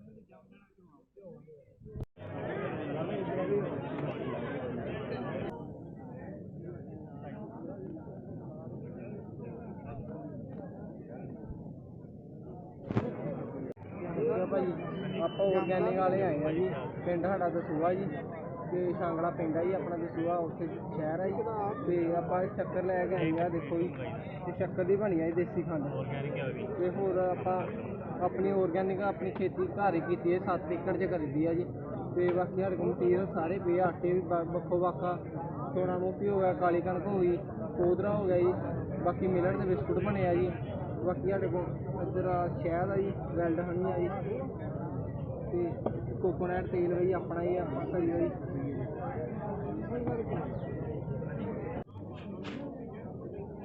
ਭਾਜੀ ਆਪਾਂ ਆਰਗੈਨਿਕ ਵਾਲੇ ਆਏ ਆ ਜੀ। ਪਿੰਡ ਸਾਡਾ ਦਸੂਆ ਜੀ ਤੇ ਸ਼ਾਂਗਲਾ ਪਿੰਡ ਆ ਜੀ ਆਪਣਾ ਦਸੂਆ ਉੱਥੇ ਸ਼ਹਿਰ ਆ ਜੀ। ਤੇ ਆਪਾਂ ਇਹ ਸ਼ੱਕਰ ਲੈ ਕੇ ਆਏ ਆ ਦੇਖੋ ਜੀ ਇਹ ਸ਼ੱਕਰ ਦੀ ਬਣੀ ਆ ਜੀ ਦੇਸੀ ਖੰਡ। ਤੇ ਹੋਰ ਆਪਾਂ ਆਪਣੀ ਆਰਗੈਨਿਕ ਆਪਣੀ ਖੇਤੀ ਘਰ ਹੀ ਕੀਤੀ ਹੈ 7 ਏਕੜ 'ਚ ਕਰੀਦੀ ਆ ਜੀ। ਤੇ ਬਾਕੀ ਸਾਡੇ ਕੋਲ ਮਟੀਰੀਅਲ ਸਾਰੇ ਪਏ ਆ, ਆਟੇ ਵੀ ਵੱਖੋ ਵੱਖਾ ਸੋਨਾ ਮੋਤੀ ਹੋ ਗਿਆ ਕਾਲੀ ਕਣਕ ਹੋ ਗਈ ਕੋਦਰਾ ਹੋ ਗਿਆ ਜੀ ਬਾਕੀ ਮਿਲਟ ਦੇ ਬਿਸਕੁਟ ਬਣੇ ਆ ਜੀ। ਬਾਕੀ ਸਾਡੇ ਕੋਲ ਇੱਧਰ ਆ ਸ਼ਹਿਦ ਆ ਜੀ, ਵੈਲਡ ਹਨੀ ਆ ਜੀ। ਤੇ ਕੋਕੋਨਟ ਤੇਲ ਵੀ ਆਪਣਾ ਹੀ ਆ ਆਪਾਂ ਘਰੀ ਦਾ ਜੀ।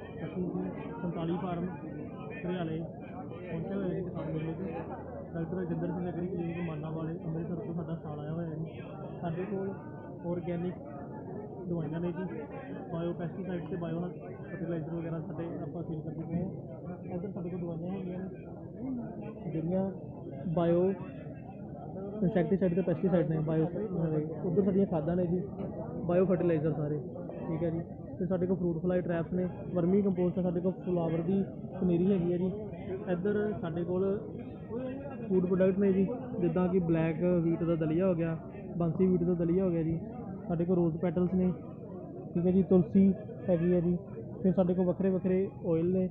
47 ਫਾਰਮ, ਹਰਿਆਣੇ ਪਹੁੰਚੇ ਹੋਏ ਨੇ ਕਿਸਾਨ ਮੇਲੇ 'ਤੇ। Doctor Rajinder Singh agri clinic Mana ਵਾਲੇ ਅੰਮ੍ਰਿਤਸਰ ਤੋਂ ਸਾਡਾ ਸਟਾਲ ਆਇਆ ਹੋਇਆ ਹੈ ਸਾਡੇ ਕੋਲ ਆਰਗੈਨਿਕ ਦਵਾਈਆਂ ਨੇ ਜੀ ਬਾਇਓ ਪੈਸਟੀਸਾਈਡ ਤੇ ਬਾਇਓ ਫਰਟੀਲਾਈਜ਼ਰ ਵਗੈਰਾ ਸਾਡੇ ਆਪਾਂ ਸੇਲ ਕਰਦੇ ਪਏ ਹਾਂ। ਇੱਧਰ ਸਾਡੇ ਕੋਲ ਦਵਾਈਆਂ ਹੈਗੀਆਂ ਨੇ। ਜਿਹੜੀਆਂ ਬਾਇਓ ਇਨਸੈਕਟੀਸਾਈਡ ਤੇ ਪੈਸਟੀਸਾਈਡ ਨੇ ਬਾਇਓ ਉੱਧਰ ਸਾਡੀਆਂ ਖਾਦਾਂ ਨੇ ਜੀ ਬਾਇਓ ਫਰਟੀਲਾਈਜ਼ਰ ਸਾਰੇ, ਠੀਕ ਹੈ ਜੀ। ਤੇ ਸਾਡੇ ਕੋਲ ਫਰੂਟ ਫਲਾਈ ਟਰੈਪਸ ਨੇ, ਵਰਮੀ ਕੰਪੋਸਟ ਸਾਡੇ ਕੋਲ ਫਲਾਵਰ ਦੀ ਪਨੀਰੀ ਹੈਗੀ ਹੈ ਜੀ। ਇੱਧਰ ਸਾਡੇ ਕੋਲ ਫੂਡ ਪ੍ਰੋਡਕਟ ਨੇ ਜੀ, ਜਿੱਦਾਂ ਕਿ ਬਲੈਕ ਵੀਟ ਦਾ ਦਲੀਆ ਹੋ ਗਿਆ, ਬਾਂਸੀ ਵੀਟ ਦਾ ਦਲੀਆ ਹੋ ਗਿਆ ਜੀ। ਸਾਡੇ ਕੋਲ ਰੋਜ਼ ਪੈਟਲਸ ਨੇ, ਠੀਕ ਹੈ ਜੀ, ਤੁਲਸੀ ਹੈਗੀ ਹੈ ਜੀ। ਫਿਰ ਸਾਡੇ ਕੋਲ ਵੱਖਰੇ ਵੱਖਰੇ ਆਇਲ ਨੇ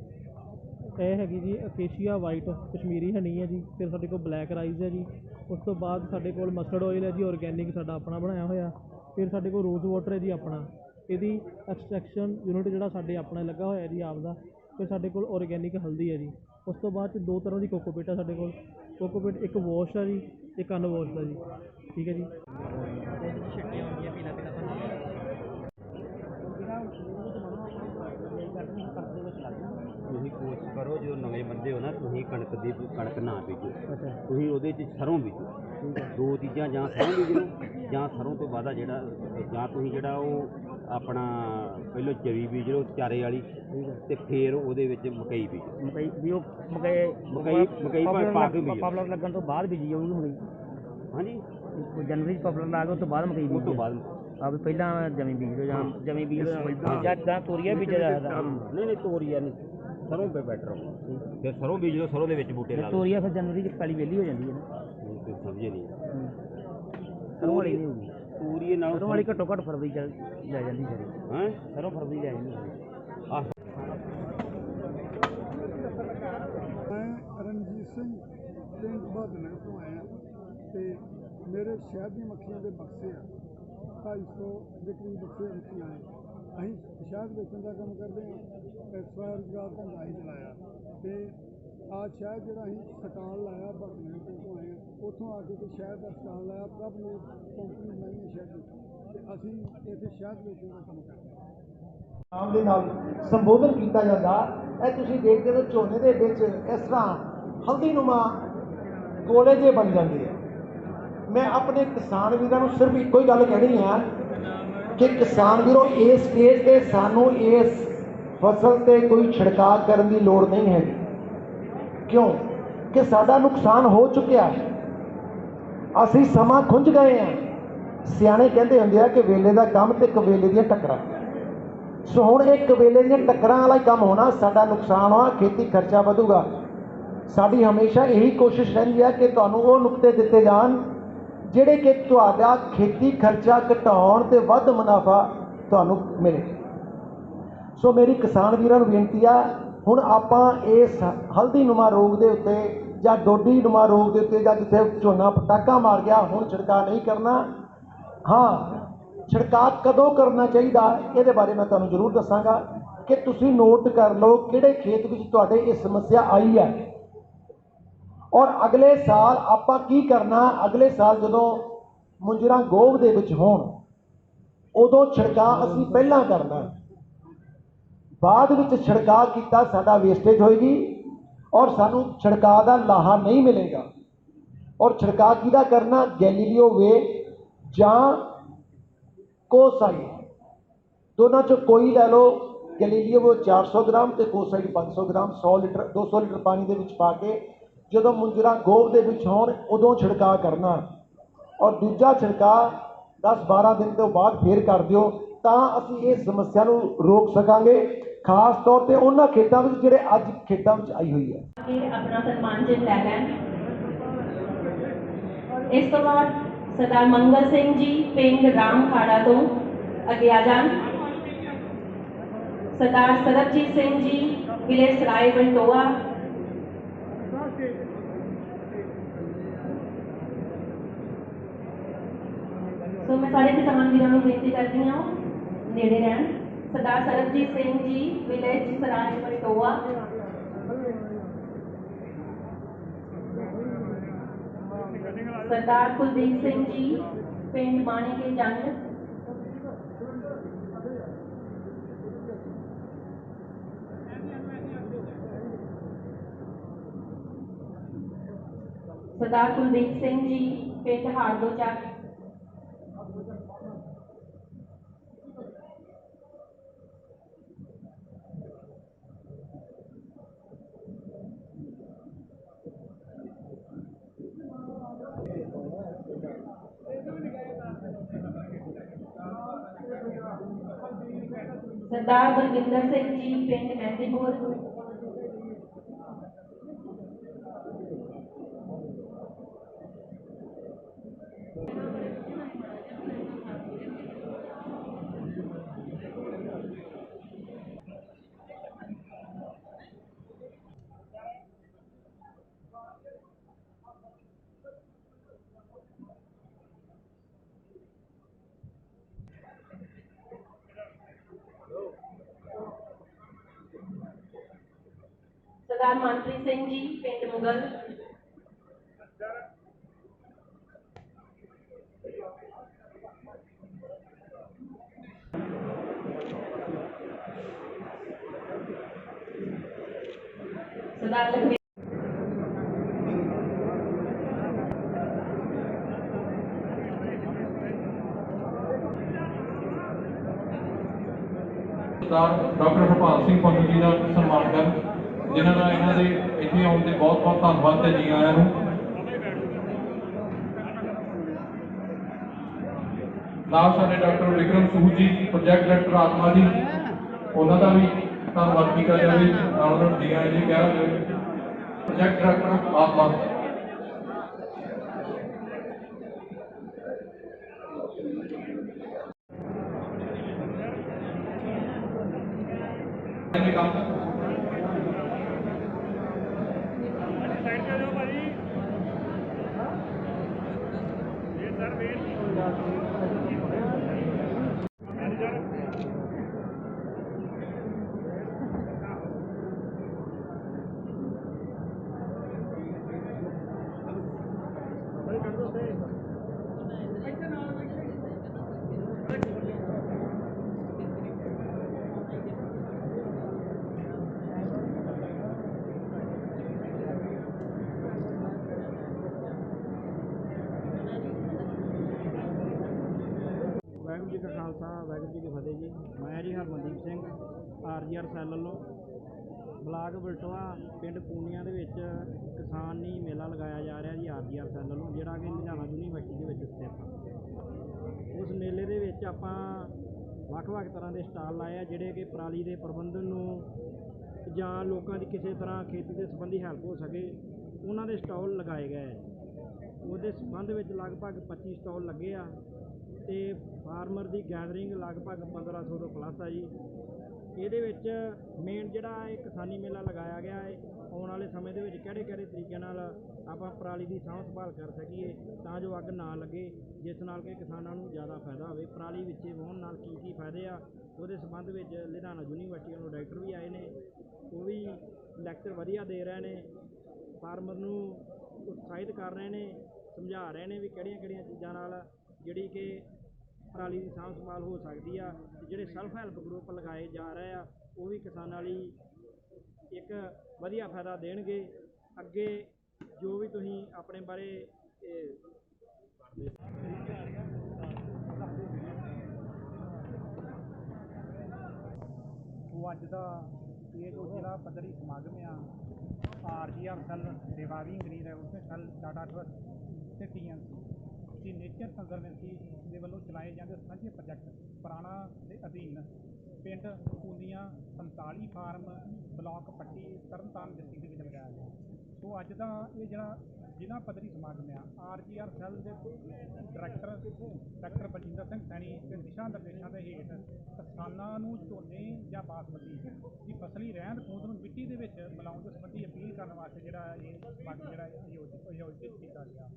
ਇਹ ਹੈਗੀ ਜੀ ਅਕੇਸ਼ੀਆ ਵਾਈਟ ਕਸ਼ਮੀਰੀ ਹਨੀ ਹੈ ਜੀ, ਫਿਰ ਸਾਡੇ ਕੋਲ ਬਲੈਕ ਰਾਈਸ ਹੈ ਜੀ, ਉਸ ਤੋਂ ਬਾਅਦ ਸਾਡੇ ਕੋਲ ਮਸਟਰਡ ਆਇਲ ਹੈ ਜੀ ਔਰਗੈਨਿਕ ਸਾਡਾ ਆਪਣਾ ਬਣਾਇਆ ਹੋਇਆ, ਫਿਰ ਸਾਡੇ ਕੋਲ ਰੋਜ਼ ਵਾਟਰ ਹੈ ਜੀ ਆਪਣਾ, ਇਹਦੀ ਐਕਸਟ੍ਰੈਕਸ਼ਨ ਯੂਨਿਟ ਜਿਹੜਾ ਸਾਡੇ ਆਪਣਾ ਲੱਗਾ ਹੋਇਆ ਜੀ ਆਪ ਦਾ ਫਿਰ ਸਾਡੇ ਕੋਲ ਔਰਗੈਨਿਕ ਹਲਦੀ ਹੈ ਜੀ, ਉਸ ਤੋਂ ਬਾਅਦ ਚ ਦੋ ਤਰ੍ਹਾਂ ਦੀ ਕੋਕੋਪੀਟ ਹੈ ਸਾਡੇ ਕੋਲ ਕੋਕੋਪੀਟ ਇੱਕ ਵਾਸ਼ ਹੈ ਜੀ, ਇੱਕ ਅਨਵਾਸ਼ ਦਾ ਜੀ, ਠੀਕ ਹੈ ਜੀ।
ਤੁਸੀਂ ਕੋਸ਼ਿਸ਼ ਕਰੋ ਜੋ ਨਵੇਂ ਬੰਦੇ ਹੋ ਨਾ ਤੁਸੀਂ ਕਣਕ ਦੀ ਕਣਕ ਨਾ ਬੀਜੋ। ਤੁਸੀਂ ਉਹਦੇ 'ਚ ਸਰੋਂ ਬੀਜੋ। ਦੋ ਚੀਜ਼ਾਂ ਜਾਂ ਸਰੋਂ ਬੀਜ ਜਾਂ ਸਰੋਂ ਤੋਂ ਬਾਅਦ ਜਿਹੜਾ ਜਾਂ ਤੁਸੀਂ ਜਿਹੜਾ ਉਹ ਆਪਣਾ ਪਹਿਲਾਂ ਜਵੀ ਬੀਜ ਲਓ ਚਾਰੇ ਵਾਲੀ ਤੇ ਫਿਰ ਉਹਦੇ ਵਿੱਚ ਮਕਈ ਬੀਜੋ
ਮਕਈ ਵੀ ਉਹ ਮਕਈ
ਮਕਈ ਮਕਈ ਪਾ ਕੇ ਬੀਜੋ।
ਪਾਪੂਲਰ ਲੱਗਣ ਤੋਂ ਬਾਅਦ ਬੀਜੀ ਜਾਊਗੀ ਮਕਈ।
ਹਾਂਜੀ।
ਜਨਵਰੀ ਚ ਪਾਪੂਲਰ ਲਾ ਕੇ ਉਸ ਤੋਂ ਬਾਅਦ ਮਕਈ
ਉਸ ਤੋਂ ਬਾਅਦ
ਆ ਵੀ ਪਹਿਲਾਂ ਜਮੀ ਬੀਜ ਲਓ ਜਾਂ ਜਮੀ ਬੀਜ ਲਓ ਜਾਂ ਤੋਰੀਆ ਬੀਜਿਆ ਜਾਂਦਾ।
ਨਹੀਂ ਨਹੀਂ ਤੋਰੀਆ ਨਹੀਂ। ਸਰੋਂ ਪੇ ਬੈਟਰ ਫਿਰ ਸਰੋਂ ਬੀਜ ਲਓ ਸਰੋਂ ਦੇ ਵਿੱਚ ਬੂਟੇ ਲਾ ਲਓ।
ਤੋਰੀਆ ਫਿਰ ਜਨਵਰੀ ਚ ਪਹਿਲੀ ਵੇਲੀ ਹੋ ਜਾਂਦੀ ਹੈ ਨਾ।
ਤੁਸੀਂ ਸਮਝੇ ਨਹੀਂ।
ਸਰੋਂ ਵਾਲੀ ਨਹੀਂ ਹੋਊਗੀ।
ਤੋਰੀਏ ਨਾਲ
ਸਰੋਂ ਵਾਲੀ ਘੱਟੋ ਘੱਟ ਫਰਵਰੀ ਚ ਲੈ ਜਾਂਦੀ ਸਰ।
ਹੈ?
ਸਰੋਂ ਫਰਵਰੀ ਲੈ ਜਾਂਦੀ ਸਾਰੀ।
ਆਹ।
ਮੈਂ ਰਣਜੀਤ ਸਿੰਘ ਪਿੰਡ ਬਹਾਦਰਨਗਰ ਤੋਂ ਆਇਆ ਤੇ ਮੇਰੇ ਸ਼ਹਿਦ ਦੀਆਂ ਮੱਖੀਆਂ ਦੇ ਬਕਸੇ ਆ। 250 ਦੇ ਕਰੀਬ ਬਕਸੇ ਮੱਖੀਆਂ ਨੇ ਅਸੀਂ ਸ਼ਹਿਦ ਵੇਚਣ ਦਾ ਕੰਮ ਕਰਦੇ ਹਾਂ, ਤੇ ਸਵੈ-ਰੁਜ਼ਗਾਰ ਧੰਦਾ ਹੀ ਚਲਾਇਆ। ਤੇ ਆ ਸ਼ਹਿਦ ਜਿਹੜਾ ਅਸੀਂ ਸਟਾਲ ਲਾਇਆ ਬਹਾਦਰਨਗਰ ਤੋਂ ਆਏ ਉੱਥੋਂ ਆ ਕੇ ਤੇ ਸ਼ਹਿਦ ਦਾ ਸਟਾਲ ਲਾਇਆ, ਪ੍ਰਭ ਨੇ ਕੰਪਨੀ ਬਣਾਈ ਸ਼ਹਿਦ ਤੇ ਅਸੀਂ ਇੱਥੇ ਸ਼ਹਿਦ ਵੇਚਣ ਦਾ ਕੰਮ ਕਰਦੇ ਹਾਂ।
ਨਾਮ ਦੇ ਨਾਲ ਸੰਬੋਧਨ ਕੀਤਾ ਜਾਂਦਾ। ਇਹ ਤੁਸੀਂ ਦੇਖਦੇ ਹੋ ਝੋਨੇ ਦੇ ਵਿੱਚ ਇਸ ਤਰ੍ਹਾਂ ਹਲਦੀਨੁਮਾ ਗੋਲੇ ਜੇ ਬਣ ਜਾਂਦੇ ਆ ਮੈਂ ਆਪਣੇ ਕਿਸਾਨ ਵੀਰਾਂ ਨੂੰ ਸਿਰਫ ਇੱਕੋ ਹੀ ਗੱਲ ਕਹਿਣੀ ਆ ਕਿ ਕਿਸਾਨ ਵੀਰੋ, ਇਸ ਸਟੇਜ ਤੇ ਸਾਨੂੰ ਇਸ ਫਸਲ ਤੇ ਕੋਈ ਛਿੜਕਾਅ ਕਰਨ ਦੀ ਲੋੜ ਨਹੀਂ ਹੈ। ਕਿਉਂ? ਕਿ ਸਾਡਾ ਨੁਕਸਾਨ ਹੋ ਚੁੱਕਿਆ ਹੈ। ਅਸੀਂ ਸਮਾਂ ਖੁੰਝ ਗਏ ਆ ਸਿਆਣੇ ਕਹਿੰਦੇ ਹੁੰਦੇ ਆ ਕਿ ਵੇਲੇ ਦਾ ਕੰਮ ਤੇ ਕਵੇਲੇ ਦੀਆਂ ਟੱਕਰਾਂ। ਸੋ ਹੁਣ ਇਹ ਕਬੀਲੇ ਦੀਆਂ ਟੱਕਰਾਂ ਵਾਲਾ ਹੀ ਕੰਮ ਹੋਣਾ, ਸਾਡਾ ਨੁਕਸਾਨ ਹੋਣਾ, ਖੇਤੀ ਖਰਚਾ ਵਧੂਗਾ। ਸਾਡੀ ਹਮੇਸ਼ਾ ਇਹੀ ਕੋਸ਼ਿਸ਼ ਰਹਿੰਦੀ ਹੈ ਕਿ ਤੁਹਾਨੂੰ ਉਹ ਨੁਕਤੇ ਦਿੱਤੇ ਜਾਣ ਜਿਹੜੇ ਕਿ ਤੁਹਾਡਾ ਖੇਤੀ ਖਰਚਾ ਘਟਾਉਣ ਤੇ ਵੱਧ ਮੁਨਾਫਾ ਤੁਹਾਨੂੰ ਮਿਲੇ। ਸੋ ਮੇਰੀ ਕਿਸਾਨ ਵੀਰਾਂ ਨੂੰ ਬੇਨਤੀ ਆ, ਹੁਣ ਆਪਾਂ ਇਸ ਹਲਦੀ ਨੁਮਾ ਰੋਗ ਦੇ ਉੱਤੇ ਜਾਂ ਡੋਡੀ ਨੁਮਾ ਰੋਗ ਦੇ ਉੱਤੇ ਜਾਂ ਜਿੱਥੇ ਝੋਨਾ ਪਟਾਕਾ ਮਾਰ ਗਿਆ, ਹੁਣ ਛਿੜਕਾਅ ਨਹੀਂ ਕਰਨਾ। ਹਾਂ ਛਿੜਕਾਅ ਕਦੋਂ ਕਰਨਾ ਚਾਹੀਦਾ, ਇਹਦੇ ਬਾਰੇ ਮੈਂ ਤੁਹਾਨੂੰ ਜ਼ਰੂਰ ਦੱਸਾਂਗਾ ਕਿ ਤੁਸੀਂ ਨੋਟ ਕਰ ਲਓ ਕਿਹੜੇ ਖੇਤ ਵਿੱਚ ਤੁਹਾਡੇ ਇਹ ਸਮੱਸਿਆ ਆਈ ਹੈ। ਔਰ ਅਗਲੇ ਸਾਲ ਆਪਾਂ ਕੀ ਕਰਨਾ? ਅਗਲੇ ਸਾਲ ਜਦੋਂ ਮੁੰਜਰਾ ਗੋਭ ਦੇ ਵਿੱਚ ਹੋਣ, ਉਦੋਂ ਛਿੜਕਾਅ ਅਸੀਂ ਪਹਿਲਾਂ ਕਰਨਾ ਬਾਅਦ ਵਿੱਚ ਛਿੜਕਾਅ ਕੀਤਾ, ਸਾਡਾ ਵੇਸਟੇਜ ਹੋਏਗੀ ਔਰ ਸਾਨੂੰ ਛਿੜਕਾਅ ਦਾ ਲਾਹਾ ਨਹੀਂ ਮਿਲੇਗਾ। ਔਰ ਛਿੜਕਾਅ ਕਿਹਦਾ ਕਰਨਾ? ਗੈਲੀਲੀਓ ਵੇ ਜਾਂ ਕੋਸਾਈ ਦੋਨਾਂ ਚੋਂ ਕੋਈ ਲੈ ਲਓ, ਗੈਲੀਲੀਓ ਉਹ 400 ਗ੍ਰਾਮ ਤੇ ਕੋਸਾਈ 500 ਗ੍ਰਾਮ 100 ਲੀਟਰ 200 ਲੀਟਰ ਪਾਣੀ ਦੇ ਵਿੱਚ ਪਾ ਕੇ ਜਦੋਂ ਮੁੰਜਰਾ ਗੋਬ ਦੇ ਵਿੱਚ ਹੋਣ, ਉਦੋਂ ਛਿੜਕਾਅ ਕਰਨਾ। ਔਰ ਦੂਜਾ ਛਿੜਕਾਅ 10 12 ਦਿਨ ਤੋਂ ਬਾਅਦ ਫੇਰ ਕਰ ਦਿਓ, ਤਾਂ ਅਸੀਂ ਇਸ ਸਮੱਸਿਆ ਨੂੰ ਰੋਕ ਸਕਾਂਗੇ। ਖਾਸ ਤੌਰ ਤੇ ਉਹਨਾਂ ਖੇਤਾਂ ਵਿੱਚ ਜਿਹੜੇ ਅੱਜ ਖੇਤਾਂ ਵਿੱਚ ਆਈ ਹੋਈ ਹੈ।
ਕਿ ਆਪਣਾ ਸਨਮਾਨ ਚਿੰਨ੍ਹ ਲੈ ਲੈਣ। ਇਸ ਤੋਂ ਬਾਅਦ
ਸਰਦਾਰ ਮੰਗਲ ਸਿੰਘ ਜੀ ਪਿੰਡ ਰਾਮਖਾੜਾ ਤੋਂ ਅੱਗੇ ਆ ਜਾਣ। ਸਰਦਾਰ ਸਰਬਜੀਤ ਸਿੰਘ ਜੀ, ਵਿਲੇ ਸਰਾਏ ਬੰਟੋਆ ਸੋ ਮੈਂ ਸਾਰੇ ਕਿਸਾਨ ਵੀਰਾਂ ਨੂੰ ਬੇਨਤੀ ਕਰਦੀ ਹਾਂ ਨੇੜੇ ਰਹਿਣ ਸਰਦਾਰ ਸਰਬਜੀਤ ਸਿੰਘ ਜੀ ਵਿਲੇਜ ਸਰਾਏ ਬੰਟੋਆ ਸਰਦਾਰ ਕੁਲਦੀਪ ਸਿੰਘ ਜੀ ਪਿੰਡ ਬਾਣੇ ਕੇ ਜੰਗ ਸਰਦਾਰ ਕੁਲਦੀਪ ਸਿੰਘ ਜੀ ਪਿੰਡ ਹਾਰਦੋ ਚੱਕ ਸਰਦਾਰ ਬਲਵਿੰਦਰ ਸਿੰਘ ਜੀ ਪਿੰਡ ਮਹਿੰਦੀਪੁਰ ਸਰਦਾਰ ਮਨਪ੍ਰੀਤ ਸਿੰਘ ਜੀ ਪਿੰਡ ਮੁਗਲ ਸਰਦਾਰ ਲਖਵੀਰ
ਸਰਦਾਰ ਡਾਕਟਰ ਹਰਪਾਲ ਸਿੰਘ ਪੰਨੂ ਜੀ ਦਾ ਸਨਮਾਨ ਕਰਨ ਜਿਨ੍ਹਾਂ ਦਾ ਇਹਨਾਂ ਦੇ ਇੱਥੇ ਆਉਣ ਤੇ ਬਹੁਤ ਬਹੁਤ ਧੰਨਵਾਦ ਤੇ ਜੀ ਆਇਆਂ ਨੂੰ। ਨਾਲ ਸਾਡੇ ਡਾਕਟਰ ਵਿਕਰਮ ਸੂਹ ਜੀ ਪ੍ਰੋਜੈਕਟ ਡਾਇਰੈਕਟਰ ਆਤਮਾ ਜੀ, ਉਹਨਾਂ ਦਾ ਵੀ ਧੰਨਵਾਦ ਕੀਤਾ ਜਾਵੇ। ਨਾਲ ਉਹਨਾਂ ਨੂੰ ਜੀ ਆਇਆਂ ਜੀ ਕਿਹਾ। ਪ੍ਰੋਜੈਕਟ ਡਾਇਰੈਕਟਰ ਆਤਮਾ ਇਹਨੇ ਕੰਮ
ਵਾਹਿਗੁਰੂ ਜੀ ਕਾ ਖਾਲਸਾ ਵਾਹਿਗੁਰੂ ਜੀ ਕੀ ਫਤਿਹ ਜੀ ਮੈਂ ਜੀ ਹਰਮਨਦੀਪ ਸਿੰਘ ਆਰਜੀਆਰ ਸੈੱਲ ਵੱਲੋਂ ਬਲਾਕ ਬਲਟੋਆ ਪਿੰਡ ਪੂਨੀਆਂ ਦੇ ਵਿੱਚ ਕਿਸਾਨੀ ਮੇਲਾ ਲਗਾਇਆ ਜਾ ਰਿਹਾ ਜੀ ਆਰਜੀਆਰ ਸੈੱਲ ਵੱਲੋਂ, ਜਿਹੜਾ ਕਿ ਲੁਧਿਆਣਾ ਯੂਨੀਵਰਸਿਟੀ ਦੇ ਵਿੱਚ ਸਥਿਤ ਉਸ ਮੇਲੇ ਦੇ ਵਿੱਚ ਆਪਾਂ ਵੱਖ-ਵੱਖ ਤਰ੍ਹਾਂ ਦੇ ਸਟਾਲ ਲਾਏ ਆ, ਜਿਹੜੇ ਕਿ ਪਰਾਲੀ ਦੇ ਪ੍ਰਬੰਧਨ ਨੂੰ ਜਾਂ ਲੋਕਾਂ ਦੀ ਕਿਸੇ ਤਰ੍ਹਾਂ ਖੇਤੀ ਦੇ ਸੰਬੰਧੀ ਹੈਲਪ ਹੋ ਸਕੇ, ਉਹਨਾਂ ਦੇ ਸਟਾਲ ਲਗਾਏ ਗਏ ਉਹਦੇ ਸੰਬੰਧ ਵਿੱਚ ਲਗਭਗ 25 ਸਟਾਲ ਲੱਗੇ ਆ ਤੇ ਫਾਰਮਰ ਦੀ ਗੈਦਰਿੰਗ ਲਗਭਗ 1500 ਤੋਂ ਪਲੱਸ ਆ ਜੀ। ਇਹਦੇ ਵਿੱਚ ਮੇਨ ਜਿਹੜਾ ਇਹ ਕਿਸਾਨੀ ਮੇਲਾ ਲਗਾਇਆ ਗਿਆ ਹੈ, ਆਉਣ ਵਾਲੇ ਸਮੇਂ ਦੇ ਵਿੱਚ ਕਿਹੜੇ ਕਿਹੜੇ ਤਰੀਕੇ ਨਾਲ ਆਪਾਂ ਪਰਾਲੀ ਦੀ ਸਾਂਭ ਸੰਭਾਲ ਕਰ ਸਕੀਏ ਤਾਂ ਜੋ ਅੱਗ ਨਾ ਲੱਗੇ, ਜਿਸ ਨਾਲ ਕਿ ਕਿਸਾਨਾਂ ਨੂੰ ਜ਼ਿਆਦਾ ਫਾਇਦਾ ਹੋਵੇ। ਪਰਾਲੀ ਵਿੱਚ ਵਾਹੁਣ ਨਾਲ ਕੀ ਕੀ ਫਾਇਦੇ ਆ, ਉਹਦੇ ਸੰਬੰਧ ਵਿੱਚ ਲੁਧਿਆਣਾ ਯੂਨੀਵਰਸਿਟੀ ਵੱਲੋਂ ਡਾਇਰੈਕਟਰ ਵੀ ਆਏ ਨੇ, ਉਹ ਵੀ ਲੈਕਚਰ ਵਧੀਆ ਦੇ ਰਹੇ ਨੇ, ਫਾਰਮਰ ਨੂੰ ਉਤਸ਼ਾਹਿਤ ਕਰ ਰਹੇ ਨੇ, ਸਮਝਾ ਰਹੇ ਨੇ ਵੀ ਕਿਹੜੀਆਂ ਕਿਹੜੀਆਂ ਚੀਜ਼ਾਂ ਨਾਲ ਜਿਹੜੀ ਕਿ ਪਰਾਲੀ ਦੀ ਸਾਂਭ ਸੰਭਾਲ ਹੋ ਸਕਦੀ ਆ ਤੇ ਜਿਹੜੇ ਸੈਲਫ ਹੈਲਪ ਗਰੁੱਪ ਲਗਾਏ ਜਾ ਰਹੇ ਆ, ਉਹ ਵੀ ਕਿਸਾਨਾਂ ਲਈ ਇੱਕ ਵਧੀਆ ਫਾਇਦਾ ਦੇਣਗੇ। ਅੱਗੇ ਜੋ ਵੀ ਤੁਸੀਂ ਆਪਣੇ ਬਾਰੇ ਇਹ
ਉਹ ਅੱਜ ਦਾ ਇਹ ਜੋ ਜ਼ਿਲ੍ਹਾ ਪੱਧਰੀ ਸਮਾਗਮ ਆ ਆਰਜੀਆਰ ਸੈੱਲ ਸੇਵਾਵੀ ਇੰਗਰੀਰ ਹੈ ਉਸੇ ਸੈੱਲ ਟਾਟਾ ਟਰਸਟ ਤੇ ਟੀਐਨਸੀ ਦੀ ਨੇਚਰ ਕੰਜ਼ਰਵੈਂਸੀ ਦੇ ਵੱਲੋਂ ਚਲਾਏ ਜਾਂਦੇ ਸਾਂਝੇ ਪ੍ਰੋਜੈਕਟ ਪੁਰਾਣਾ ਦੇ ਅਧੀਨ ਪਿੰਡ Punian 47 farm block Patti Tarn Taran district ਦੇ ਵਿੱਚ ਲਗਾਇਆ ਗਿਆ। ਸੋ ਅੱਜ ਦਾ ਇਹ ਜਿਹੜਾ ਜ਼ਿਲ੍ਹਾ ਪੱਧਰੀ ਸਮਾਗਮ ਆ ਆਰਜੀਆਰ ਸੈੱਲ ਦੇ ਡਾਇਰੈਕਟਰ ਡਾਕਟਰ ਬਲਜਿੰਦਰ ਸਿੰਘ ਸੈਣੀ ਦੇ ਦਿਸ਼ਾ ਨਿਰਦੇਸ਼ਾਂ ਦੇ ਹੇਠ ਕਿਸਾਨਾਂ ਨੂੰ ਝੋਨੇ ਜਾਂ ਬਾਸਮਤੀ ਦੀ ਫਸਲੀ ਰਹਿੰਦ ਖੂੰਹਦ ਨੂੰ ਮਿੱਟੀ ਦੇ ਵਿੱਚ ਮਿਲਾਉਣ ਦੇ ਸੰਬੰਧੀ ਅਪੀਲ ਕਰਨ ਵਾਸਤੇ ਜਿਹੜਾ ਇਹ ਸਮਾਗਮ ਜਿਹੜਾ ਆਯੋਜਿਤ ਆਯੋਜਿਤ ਕੀਤਾ ਗਿਆ।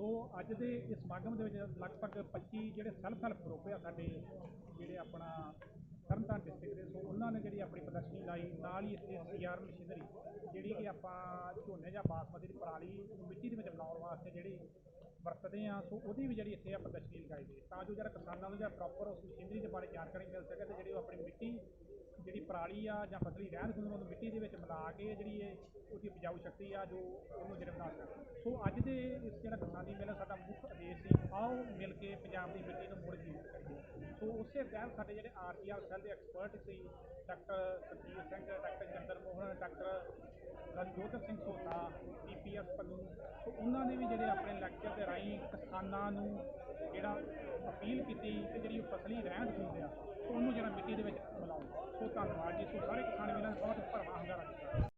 ਸੋ ਅੱਜ ਦੇ ਇਸ ਸਮਾਗਮ ਦੇ ਵਿੱਚ ਲਗਭਗ 25 ਜਿਹੜੇ ਸੈਲਫ ਹੈਲਪ ਗਰੁੱਪ ਆ ਸਾਡੇ ਜਿਹੜੇ ਆਪਣਾ ਤਰਨਤਾਰਨ ਡਿਸਟ੍ਰਿਕਟ ਦੇ, ਸੋ ਉਹਨਾਂ ਨੇ ਜਿਹੜੀ ਆਪਣੀ ਪ੍ਰਦਰਸ਼ਨੀ ਲਾਈ, ਨਾਲ ਹੀ ਇੱਥੇ ਸੀਆਰ ਮਸ਼ੀਨਰੀ ਜਿਹੜੀ ਕਿ ਆਪਾਂ ਝੋਨੇ ਜਾਂ ਬਾਸਮਤੀ ਦੀ ਪਰਾਲੀ ਮਿੱਟੀ ਦੇ ਵਿੱਚ ਬਣਾਉਣ ਵਾਸਤੇ ਜਿਹੜੀ ਵਰਤਦੇ ਹਾਂ, ਸੋ ਉਹਦੀ ਵੀ ਜਿਹੜੀ ਇੱਥੇ ਆ ਪ੍ਰਦਰਸ਼ਨੀ ਲਗਾਈ ਗਈ ਤਾਂ ਜੋ ਜਿਹੜਾ ਕਿਸਾਨਾਂ ਨੂੰ ਜਿਹੜਾ ਪ੍ਰੋਪਰ ਉਸ ਮਸ਼ੀਨਰੀ ਦੇ ਬਾਰੇ ਜਾਣਕਾਰੀ ਮਿਲ ਸਕੇ ਤੇ ਜਿਹੜੀ ਉਹ ਆਪਣੀ ਮਿੱਟੀ, ਜਿਹੜੀ ਪਰਾਲੀ ਆ ਜਾਂ ਫਸਲੀ ਰਹਿੰਦ ਖੂੰਹਦ ਨੂੰ ਮਿੱਟੀ ਦੇ ਵਿੱਚ ਮਿਲਾ ਕੇ ਜਿਹੜੀ ਇਹ ਉਹਦੀ ਉਪਜਾਊ ਸ਼ਕਤੀ ਆ, ਜੋ ਉਹਨੂੰ ਜਿਹੜਾ ਬਣਾ ਸਕਣ। ਸੋ ਅੱਜ ਦੇ ਇਸ ਜਿਹੜਾ ਕਿਸਾਨੀ ਮੇਲਾ ਸਾਡਾ ਮੁੱਖ ਉਦੇਸ਼ ਸੀ, ਆਓ ਮਿਲ ਕੇ ਪੰਜਾਬ ਦੀ ਮਿੱਟੀ ਨੂੰ ਮੁੜ ਜੀਵਤ ਕਰੀਏ। ਸੋ ਉਸੇ ਤਹਿਤ ਸਾਡੇ ਜਿਹੜੇ ਆਰਟੀਆਰ ਸੈੱਲ ਦੇ ਐਕਸਪਰਟ ਸੀ, doctor Surjit Singh, doctor Chander Mohan, doctor Ranjot Singh Sota PPS Pannu so ਉਹਨਾਂ ਨੇ ਵੀ ਜਿਹੜੇ ਆਪਣੇ ਲੈਕਚਰ ਦੇ ਰਾਹੀਂ ਕਿਸਾਨਾਂ ਨੂੰ ਜਿਹੜਾ ਅਪੀਲ ਕੀਤੀ ਕਿ ਜਿਹੜੀ ਫਸਲੀ ਰਹਿੰਦ ਹੁੰਦੇ ਆ, ਉਹਨੂੰ ਜਿਹੜਾ ਮਿੱਟੀ ਦੇ ਵਿੱਚ ਮਿਲਾਓ। ਸੋ ਧੰਨਵਾਦ ਜੀ। ਸੋ ਸਾਰੇ ਕਿਸਾਨ ਵੀਰਾਂ ਨੇ ਬਹੁਤ ਭਰਵਾਂ ਹੰਗਾਰਾ ਕੀਤਾ।